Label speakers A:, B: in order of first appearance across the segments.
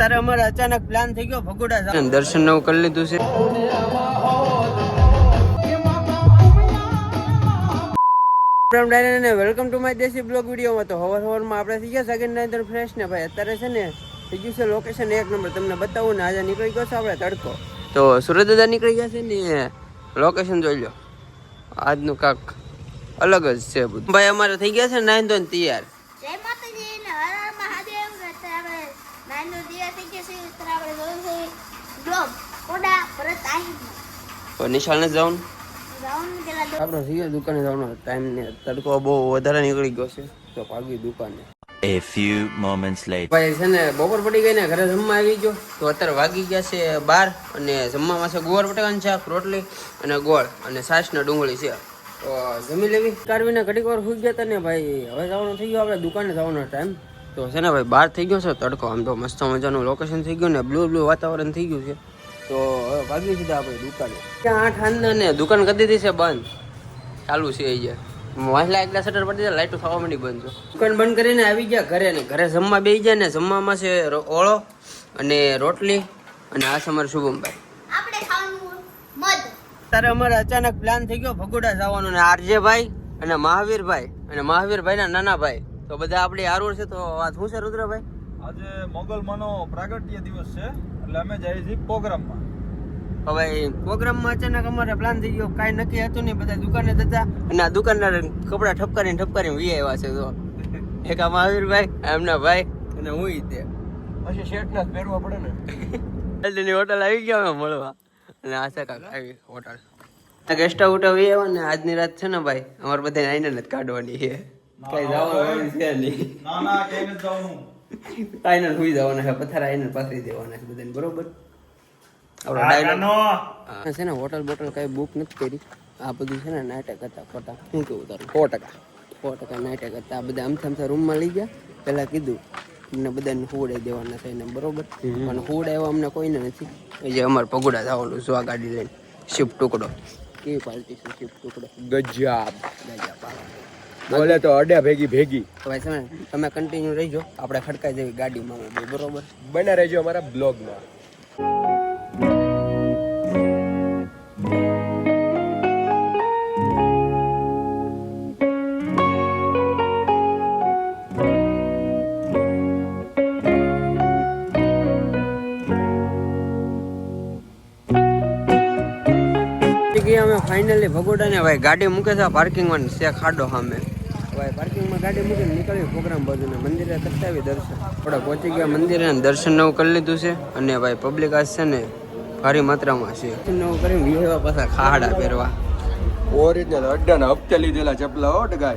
A: તારે અમારે અચાનક પ્લાન થઈ ગયો ભગોડા. દર્શન નવું કરી લીધું છે. Welcome to my Desi blog વિડીયોમાં તો હવર હવરમાં આપણે થઈ ગયા સેકન્ડ નાઇન ફ્રેશ ને ભાઈ. અત્યારે છે ને થઈ ગયું છે લોકેશન એક નંબર. તમને બતાવું ને આજે નીકળી ગયો છે આપણે તડકો. તો સુરત દાદા નીકળી ગયા છે ને લોકેશન જોઈ લો. આજનું કાક અલગ જ છે બધું. ભાઈ અમારે થઈ ગયા છે નાઇન તો તૈયાર.
B: જય માતાજી ને હર મહાદેવ. ને આપણે નાઈનો દિયા ને છે
A: જવાનું. આપણો થઈ દુકાને જવાનો ટાઈમ ને તડકો બહુ વધારે નીકળી ગયો છે તો ભાગી દુકાને.
C: A few moments later.
A: ભાઈ છે ને બપોર પડી ગઈ ને ઘરે જમવા આવી ગયો તો અત્યારે વાગી ગયા છે બાર અને જમવામાં છે ગોળ બટાકાનું શાક રોટલી અને ગોળ અને સાસ ને ડુંગળી છે. તો જમી લેવી. કાઢવીને ઘડીક વાર સુઈ ગયા તા ને ભાઈ હવે જવાનું થઈ ગયો આપણે દુકાને જવાનો ટાઈમ તો છે ને ભાઈ બહાર થઈ ગયો છે તડકો. આમ તો મસ્ત મજાનું લોકેશન થઈ ગયું ને બ્લુ બ્લુ વાતાવરણ થઈ ગયું છે. તો હવે ભાગી સીધા આપણે દુકાને. ત્યાં આઠ આંદા ને દુકાન કરી દીધી છે બંધ. ચાલુ છે એ જે. વાહલા એકલા શટર પડી જાય લાઈટો થવા માંડી બંધ છે. દુકાન બંધ કરીને આવી ગયા ઘરે ને. ઘરે જમવા બેસી જાય ને જમવામાં છે ઓળો અને રોટલી અને આ સમર શુભમભાઈ. તારે અમારે અચાનક પ્લાન થઈ ગયો ભગોડા જવાનો ને આરજે ભાઈ અને મહાવીરભાઈ અને મહાવીરભાઈના નાના ભાઈ તો બધા આપણી આરોળ છે તો વાત શું છે રુદ્રભાઈ?
D: આજે મોગલમાંનો પ્રાગટ્ય દિવસ છે એટલે અમે જઈએ છીએ પ્રોગ્રામમાં
A: હવે પ્રોગ્રામમાં અચાનક અમારે પ્લાન થઈ ગયો કાંઈ નક્કી હતું નહીં બધા દુકાને જતા અને આ દુકાનના કપડાં ઠપકારીને ઠપકારીને વી આવ્યા છે તો. એક આ મહાવીરભાઈ એમના ભાઈ અને હું તે.
D: પછી શેઠના જ પહેરવા પડે ને.
A: જલ્દીની હોટલ આવી ગયા અમે મળવા. અને આશા કાક આવી હોટલ. ગેસ્ટ આઉટ આવી આવ્યા ને આજની રાત છે ને ભાઈ અમારે બધાને આઈને જ કાઢવાની છે. કઈ જવાનું છે નહીં.
D: ના ના કેમ જ જવાનું?
A: આઈને સુઈ જવાના છે પથાર આઈને પાથરી દેવાના છે બધાને બરોબર? આપણો ડાયલોગ છે ને હોટલ બોટલ કઈ બુક નથી કરી. આ બધું છે ને નાટક હતા ખોટા શું કેવું તારું? સો ટકા. સો ટકા નાટક હતા. આ બધા આમથી આમથી રૂમમાં લઈ ગયા. પહેલાં કીધું અમને બધાને હુડાઈ દેવાના છે એને બરોબર? પણ હુવડાવ્યા અમને કોઈને નથી. એ જે અમારે પગોડા થવાનું શું આ ગાડી લઈને. શિફ્ટ ટુકડો. કેવી પાલટી છે શિફ્ટ ટુકડો?
D: ગજાબ.
A: ગજા પાલા
D: બોલે તો અડે ભેગી ભેગી.
A: તો ભાઈ સમય તમે કન્ટિન્યુ રહીજો. આપણે ખડકાઈ જેવી ગાડીમાં બરોબર?
D: બને રહેજો અમારા બ્લોગમાં.
A: અમે ફાઇનલી ભગોડા ને ભાઈ ગાડી મૂકે છે પાર્કિંગમાં છે ખાડો સામે. ભાઈ પાર્કિંગમાં ગાડી મૂકીને નીકળી પ્રોગ્રામ બાજુ ને મંદિરે કરતા દર્શન. આપણે પહોંચી ગયા મંદિરે દર્શન નવું કરી લીધું છે. અને ભાઈ પબ્લિક આજ છે ને ભારી માત્રામાં છે. નવું કરીને વિહેવા પાછા ખાડા પહેરવા.
D: ઓરિજિનલ અડ્ડાના હપ્તે લીધેલા ચપલા હો ડગાય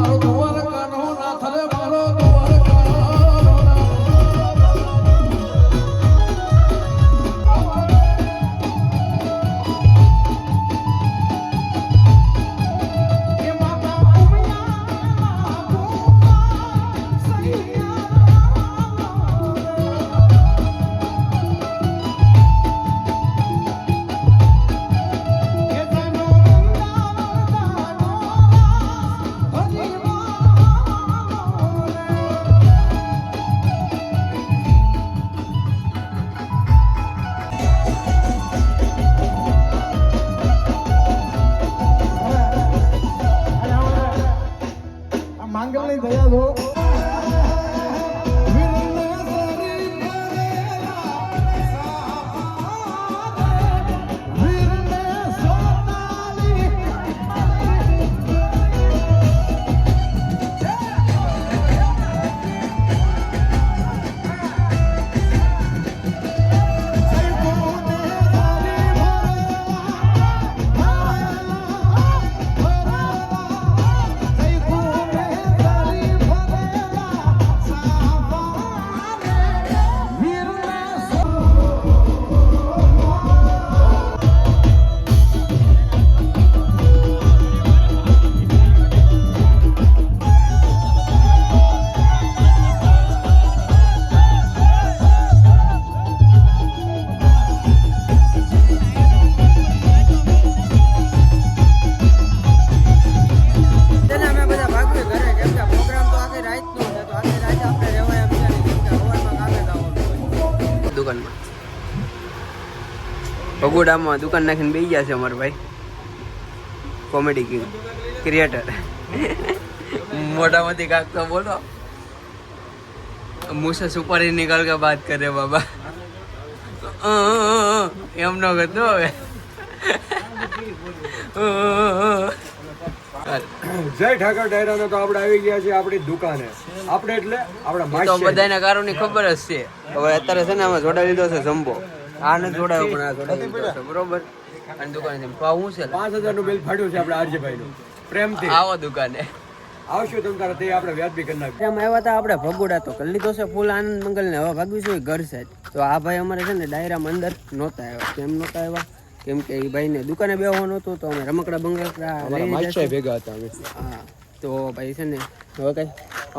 D: Oh, 刚刚的怎样做？
A: ભગોડામાં દુકાન નાખીને બેસી ગયા છે અમારા ભાઈ. કોમેડી કિંગ ક્રિએટર મોટામાંથી કાક તો બોલો. મુસે સુપારી હી નીકળ કે વાત કરે બાબા. એમ ન કરતો હવે.
E: જય ઠાકર ડાયરાનો તો આપણે આવી ગયા છે આપણી દુકાને. આપણે એટલે આપણા
A: તો બધાને કારોની ખબર જ છે. હવે અત્યારે છે ને આમાં જોડા લીધો છે જમ્બો. આ જોડાયો પણ આ જોડાયો બરોબર? અને દુકાને ભાવ છે
E: પાંચ હજારનું બિલ ફાટ્યું છે આપણે આરજીભાઈ નું પ્રેમથી.
A: આવો દુકાને.
E: આવશું તમ તારે તે આપણે વ્યાજબી કરી નાખીએ
A: એમ આવ્યા હતા આપણે ભગોડા તો. કરી લીધો છે ફૂલ આનંદ મંગલ ને હવે ભાગવીશું છે ઘર સાઈડ તો આ ભાઈ અમારે છે ને ડાયરામાં અંદર નહોતા આવ્યા. કેમ નહોતા આવ્યા? કેમ કે એ ભાઈને દુકાને બેહવાનું હતું તો અમે રમકડા બંગડા
E: ભેગા હતા અમે.
A: હા. તો ભાઈ છે ને હવે કઈ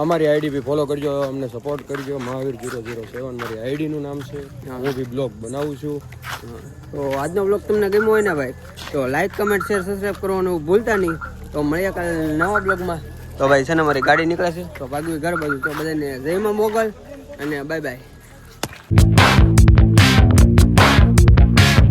E: અમારી આઈડી બી ફોલો કરજો અમને સપોર્ટ કરજો. મહાવીર જીરો જીરો સેવન મારી આઈડી નું નામ છે. હું. બી બ્લોગ બનાવું છું.
A: તો આજનો બ્લોગ તમને ગમ્યો હોય ને ભાઈ તો લાઈક કમેન્ટ શેર સબસ્ક્રાઈબ કરવાનું ભૂલતા નહીં. તો મળીએ કાલે નવા બ્લોગમાં. તો ભાઈ છે ને મારી ગાડી નીકળે છે. તો ભાગવી ઘર બાજુ. તો બધાને જયમાં મોગલ અને બાય બાય